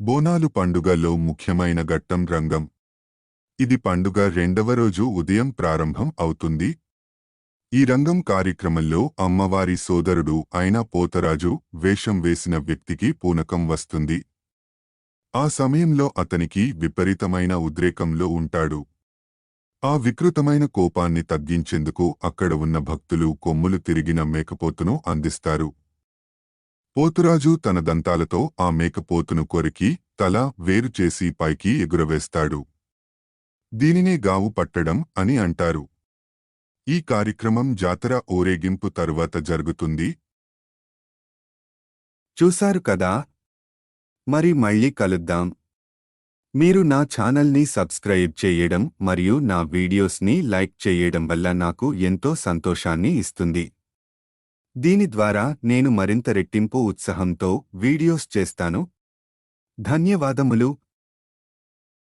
బోనాలు పండుగలో ముఖ్యమైన ఘట్టం రంగం. ఇది పండుగ రెండవ రోజు ఉదయం ప్రారంభం అవుతుంది. ఈ రంగం కార్యక్రమంలో అమ్మవారి సోదరుడు అయిన పోతరాజు వేషం వేసిన వ్యక్తికి పూనకం వస్తుంది. ఆ సమయంలో అతనికి విపరీతమైన ఉద్రేకంలో ఉంటాడు. ఆ వికృతమైన కోపాన్ని తగ్గించేందుకు అక్కడ ఉన్న భక్తులు కొమ్ములు తిరిగిన మేకపోతును అందిస్తారు. పోతురాజు తన దంతాలతో ఆ మేకపోతును కొరికి తల వేరు చేసి పైకి ఎగురవేస్తాడు. దీనినే గావు పట్టడం అని అంటారు. ఈ కార్యక్రమం జాతర ఊరేగింపు తరువాత జరుగుతుంది. చూశారు కదా? మరి మళ్ళీ కలుద్దాం. మీరు నా ఛానల్ని సబ్స్క్రైబ్ చేయడం మరియు నా వీడియోస్ని లైక్ చేయడం వల్ల నాకు ఎంతో సంతోషాన్ని ఇస్తుంది. దీని ద్వారా నేను మరింత రెట్టింపు ఉత్సాహంతో వీడియోస్ చేస్తాను. ధన్యవాదములు.